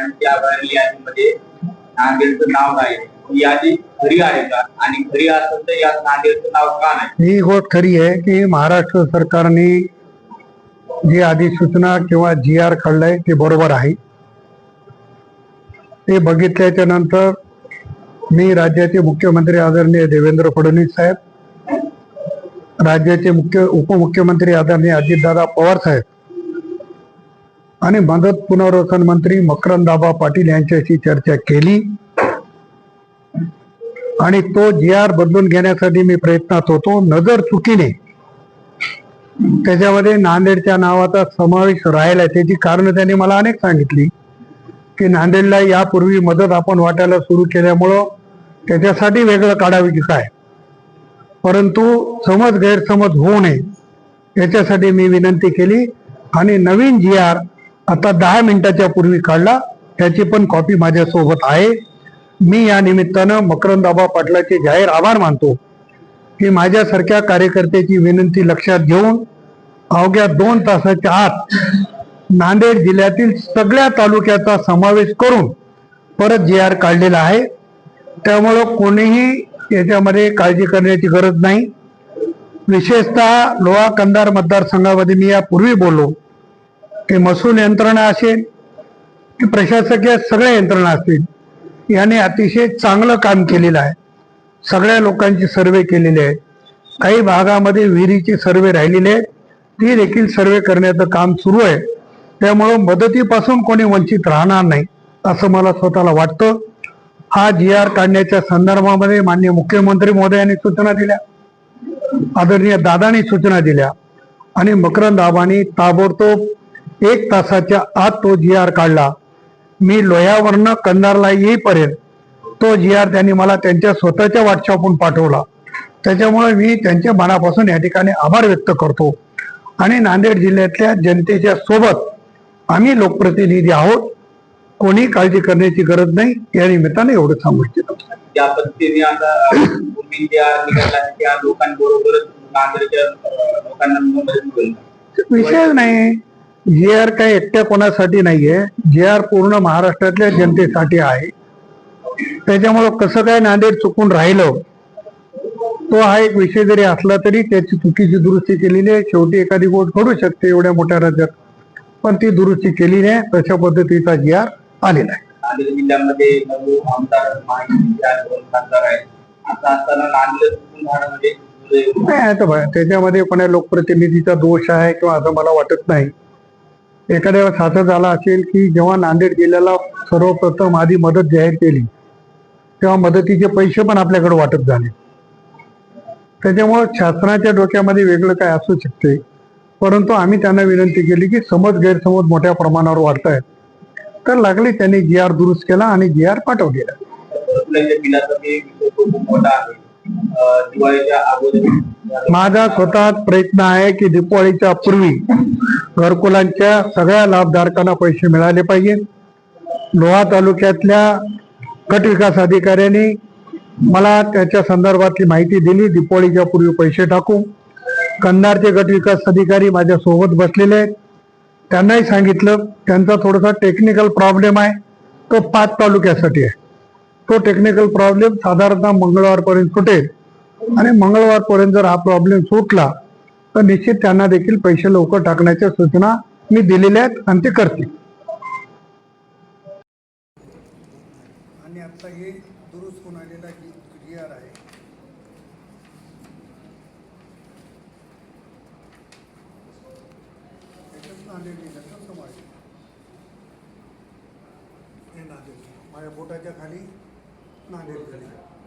त्यांची आभारली यादीमध्ये नांदेडचं नाव नाही. यादी खरी आहे का? आणि खरी असेल तर या नांदेडचं नाव का नाही? ही गोष्ट खरी आहे की महाराष्ट्र सरकारने जी अधिसूचना किंवा जी आर काढलाय ते बरोबर आहे. ते बघितल्याच्या नंतर मी राज्याचे मुख्यमंत्री आदरणीय देवेंद्र फडणवीस साहेब राज्याचे मुख्य उपमुख्यमंत्री आदरणीय अजितदादा पवार साहेब आणि मदत पुनर्वसन मंत्री मकरंदाबा पाटील यांच्याशी चर्चा केली. आणि तो जी आर बदलून घेण्यासाठी मी प्रयत्नात होतो. नजर चुकीने. त्याच्यामध्ये नांदेडच्या नावाचा समावेश राहिला त्याची कारण त्यांनी मला अनेक सांगितली. की नांदेडला यापूर्वी मदत आपण वाटायला सुरू केल्यामुळं त्याच्यासाठी वेगळं काढावी की काय परंतु समज गैरसमज होऊ नये याच्यासाठी मी विनंती केली. आणि नवीन जी आर आता दहा मिनिटाच्या पूर्वी काढला. त्याची पण कॉपी माझ्यासोबत आहे. मी या निमित्तानं मकरंदाबा पाटलाचे जाहीर आभार मानतो. की माझ्यासारख्या कार्यकर्त्याची विनंती लक्षात घेऊन अवघ्या दोन तासाच्या आत नांदेड जिल्ह्यातील सगळ्या तालुक्याचा समावेश करून परत जी आर काढलेला आहे. त्यामुळं कोणीही याच्यामध्ये काळजी करण्याची गरज नाही. विशेषतः लोहा कंधार मतदारसंघामध्ये मी यापूर्वी बोललो. हे महसूल यंत्रणा असेल की प्रशासकीय सगळ्या यंत्रणा असतील याने अतिशय चांगलं काम केलेलं आहे. सगळ्या लोकांची सर्वे केलेली आहे काही भागामध्ये विहिरीची सर्वे राहिलेली आहे ती देखील सर्वे करण्याचं काम सुरू आहे. त्यामुळं मदतीपासून कोणी वंचित राहणार नाही असं मला स्वतःला वाटतं. हा जी आर काढण्याच्या संदर्भामध्ये माननीय मुख्यमंत्री महोदयांनी सूचना दिल्या. आदरणीय दादानी सूचना दिल्या. आणि मकरंद आबांनी ताबडतोब एक तासाच्या आत तो जी आर काढला. मी लोह्यावरनं कंधारला येईपर्यंत तो जी आर त्यांनी मला त्यांच्या स्वतःच्या व्हॉट्सअपहून पाठवला. त्याच्यामुळे मी त्यांच्या मनापासून या ठिकाणी आभार व्यक्त करतो. आणि नांदेड जिल्ह्यातल्या जनतेच्या सोबत आम्ही लोकप्रतिनिधी आहोत. कोणी काळजी करण्याची गरज नाही. या निमित्ताने एवढं सांगू इच्छितो. ज्या पद्धतीने आता लोकांबरोबरच नांदेडच्या लोकांना होईल. विषय नाही. जी आर काही एकट्या कोणासाठी नाहीये. जी आर पूर्ण महाराष्ट्रातल्या जनतेसाठी आहे. त्याच्यामुळं कसं काय नांदेड चुकून राहिलं तो हा एक विषय जरी असला तरी त्याची चुकीची दुरुस्ती केलेली आहे. शेवटी एखादी गोष्ट घडू शकते एवढ्या मोठ्या राज्यात. पण ती दुरुस्ती केली नाही. तशा पद्धतीचा जी आर आलेला आहे. नांदेड जिल्ह्यामध्ये नऊ आमदार माहिती चार दोन खासदार आहेत. असं असताना नांदेड चुकून राहणं म्हणजे तुझं नाही आता त्याच्यामध्ये कोणा लोकप्रतिनिधीचा दोष आहे किंवा असं मला वाटत नाही. एखाद्या वेळेस असं झालं असेल की जेव्हा नांदेड जिल्ह्याला सर्वप्रथम आधी मदत जाहीर केली तेव्हा मदतीचे पैसे पण आपल्याकडे वाटप झाले. त्याच्यामुळे शासनाच्या डोक्यामध्ये वेगळं काय असू शकते. परंतु आम्ही त्यांना विनंती केली की समज गैरसमज मोठ्या प्रमाणावर वाढत आहेत तर लागली त्यांनी जी आर दुरुस्त केला आणि जी आर पाठवलेला केला दिवाळीच्या अगोदर माझा स्वतः प्रयत्न आहे की दीपावलीच्या पूर्वी घरकुलांच्या सगळ्या लाभधारकांना पैसे मिळाले पाहिजे. लोहा तालुक्यातल्या गट विकास अधिकाऱ्यांनी मला त्याच्या संदर्भातली माहिती दिली. दीपावलीच्या पूर्वी पैसे टाकू कंधारचे गट विकास अधिकारी माझ्या सोबत बसलेले आहेत. त्यांनाही सांगितलं त्यांचा थोडासा टेक्निकल प्रॉब्लेम आहे. तो पाच तालुक्यासाठी आहे. तो टेक्निकल प्रॉब्लेम साधारणतः मंगळवारपर्यंत सुटेल. आणि मंगळवारपर्यंत जर हा प्रॉब्लेम सुटला तर निश्चित त्यांना देखील पैसे लवकर टाकण्याच्या सूचना मी दिलेल्या आहेत आणि ते करतील. आणि आता हे दुरुस्त होऊन आलेला जी आर आहे. माझ्या बोटाच्या खाली नांदेड जिल्हा